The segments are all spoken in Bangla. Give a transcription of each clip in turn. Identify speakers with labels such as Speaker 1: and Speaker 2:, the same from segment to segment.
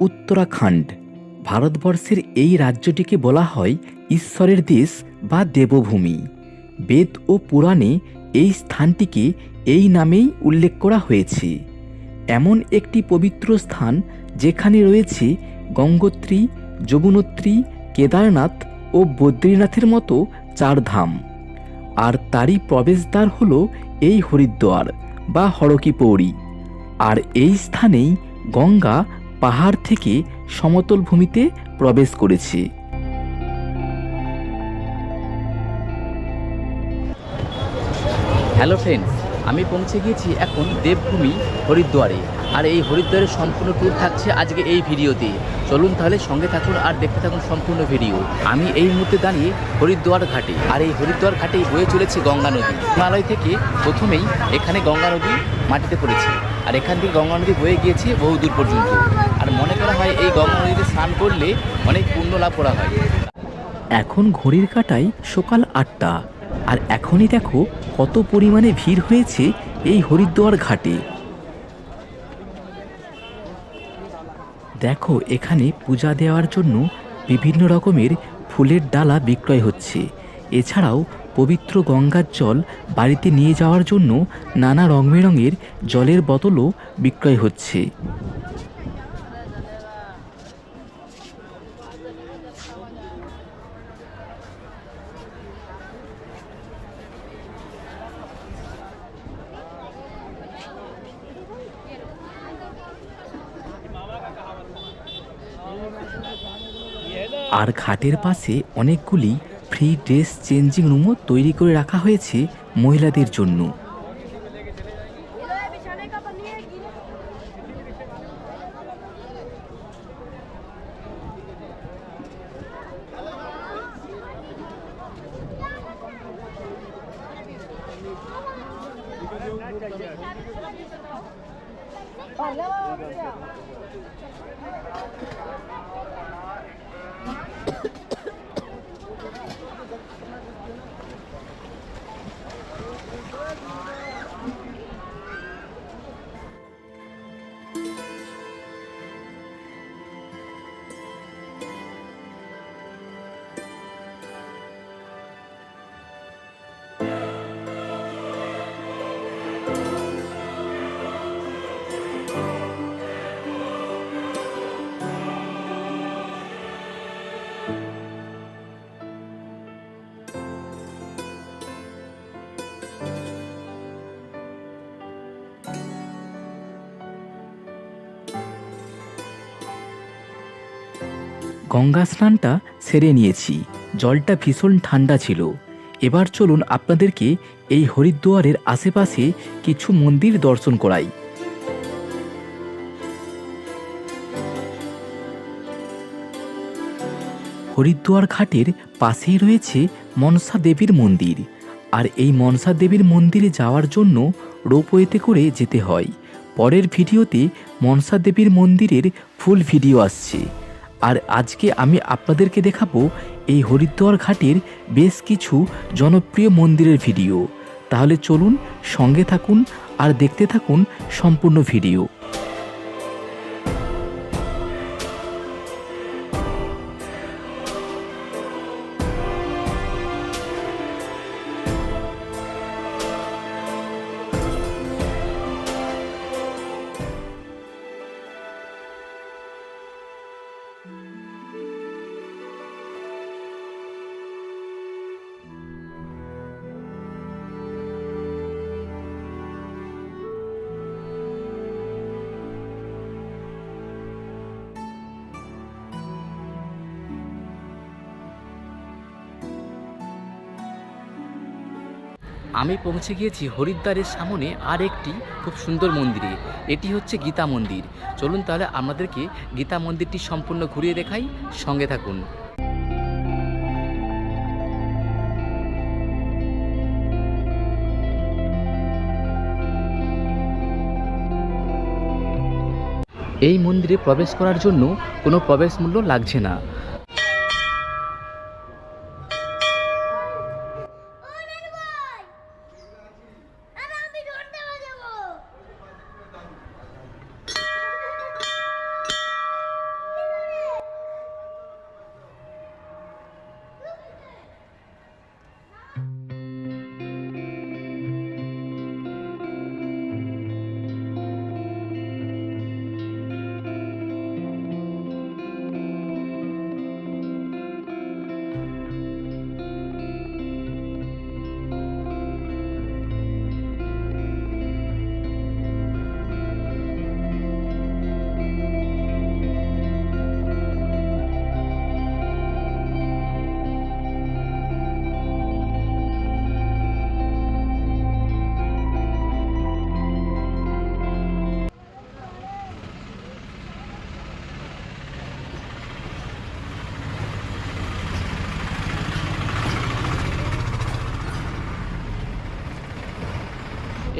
Speaker 1: উত্তরাখণ্ড। ভারতবর্ষের এই রাজ্যটিকে বলা হয় ঈশ্বরের দেশ বা দেবভূমি। বেদ ও পুরাণে এই স্থানটিকে এই নামেই উল্লেখ করা হয়েছে। এমন একটি পবিত্র স্থান যেখানে রয়েছে গঙ্গোত্রী, যমুনোত্রী, কেদারনাথ ও বদ্রীনাথের মতো চার ধাম। আর তারই প্রবেশদ্বার হল এই হরিদ্বার বা হরকি পৌড়ি আর এই স্থানেই গঙ্গা পাহাড় থেকে সমতল ভূমিতে প্রবেশ করেছে।
Speaker 2: হ্যালো ফ্রেন্ডস আমি পৌঁছে গিয়েছি এখন দেবভূমি হরিদ্বারে। আর এই হরিদ্বারের সম্পূর্ণ ট্যুর থাকছে আজকে এই ভিডিওতে। চলুন তাহলে সঙ্গে থাকুন আর দেখতে থাকুন সম্পূর্ণ ভিডিও আমি এই মুহূর্তে দাঁড়িয়ে হরিদ্বার ঘাটে। আর এই হরিদ্বার ঘাটেই বয়ে চলেছে গঙ্গা নদী। হিমালয় থেকে প্রথমেই এখানে গঙ্গা নদী মাটিতে পড়েছে। আর এখান থেকে গঙ্গা নদী বয়ে গিয়েছে বহু দূর পর্যন্ত। মনে করা হয় এই গঙ্গা নদীতে স্নান করলে অনেক পুণ্য লাভ করা হয়।
Speaker 1: এখন ঘড়ির কাটায় সকাল আটটা। আর এখনই দেখো কত পরিমাণে ভিড় হয়েছে এই হরিদ্বার ঘাটে। দেখো, এখানে পূজা দেওয়ার জন্য বিভিন্ন রকমের ফুলের ডালা বিক্রয় হচ্ছে। এছাড়াও পবিত্র গঙ্গার জল বাড়িতে নিয়ে যাওয়ার জন্য নানা রং বেরঙের জলের বোতলও বিক্রয় হচ্ছে। আর ঘাটের পাশে অনেকগুলি ফ্রি ড্রেস চেঞ্জিং রুমও তৈরি করে রাখা হয়েছে মহিলাদের জন্য। গঙ্গা স্নানটা সেরে নিয়েছি। জলটা ভীষণ ঠান্ডা ছিল। এবার চলুন আপনাদেরকে এই হরিদ্বারের আশেপাশে কিছু মন্দির দর্শন করাই। হরিদ্বার ঘাটের পাশেই রয়েছে মনসা দেবীর মন্দির। আর এই মনসা দেবীর মন্দিরে যাওয়ার জন্য রোপওয়েতে করে যেতে হয়। পরের ভিডিওতে মনসা দেবীর মন্দিরের ফুল ভিডিও আসছে। আর আজকে আমি আপনাদেরকে দেখাবো এই হরিদ্বার ঘাটের বেশ কিছু জনপ্রিয় মন্দিরের ভিডিও। তাহলে চলুন সঙ্গে থাকুন আর দেখতে থাকুন সম্পূর্ণ ভিডিও।
Speaker 2: আমি পৌঁছে গিয়েছি হরিদ্বারের সামনে আর একটি খুব সুন্দর মন্দিরে। এটি হচ্ছে গীতা মন্দির। চলুন তাহলে আমাদেরকে গীতা মন্দিরটি সম্পূর্ণ ঘুরিয়ে দেখাই, সঙ্গে থাকুন। এই মন্দিরে প্রবেশ করার জন্য কোনো প্রবেশ মূল্য লাগছে না।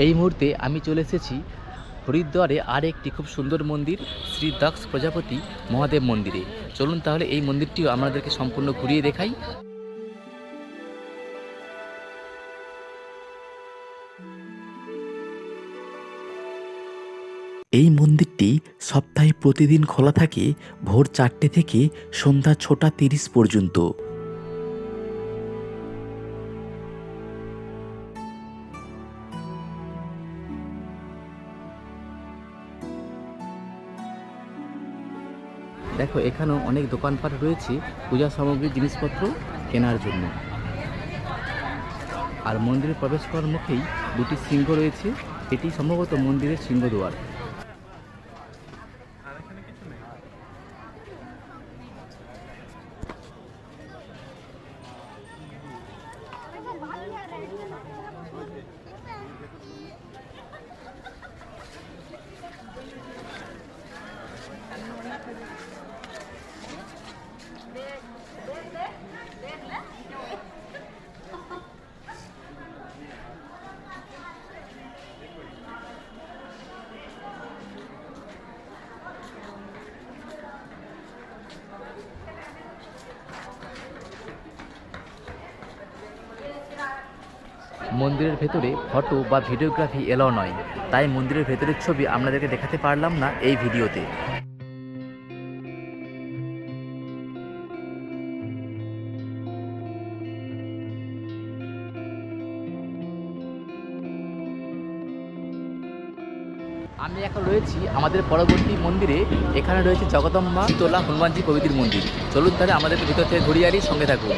Speaker 2: এই মুহূর্তে আমি চলে এসেছি হরিদ্বারে আর একটি খুব সুন্দর মন্দির, শ্রী দক্ষ প্রজাপতি মহাদেব মন্দিরে। চলুন তাহলে এই মন্দিরটিও আমাদেরকে সম্পূর্ণ ঘুরিয়ে দেখাই।
Speaker 1: এই মন্দিরটি সপ্তাহে প্রতিদিন খোলা থাকে ভোর চারটে থেকে সন্ধ্যা ছটা তিরিশ পর্যন্ত।
Speaker 2: দেখো, এখানেও অনেক দোকানপাট রয়েছে, পূজা সামগ্রীর জিনিসপত্র কেনার জন্য। আর মন্দিরে প্রবেশ করার মুখেই দুটি সিংহ রয়েছে, এটি সম্ভবত মন্দিরের সিংহদুয়ার মন্দিরের ভেতরে ফটো বা ভিডিওগ্রাফি এলাও নয়। তাই মন্দিরের ভেতরের ছবি আপনাদেরকে দেখাতে পারলাম না এই ভিডিওতে। আমি এখন রয়েছি আমাদের পরবর্তী মন্দিরে। এখানে রয়েছে জগদম্বা তোলা হনুমানজি প্রভৃতির মন্দির। চলুন তাহলে আমাদের ভিতর থেকে ঘুরিয়ে আনি, সঙ্গে থাকুন।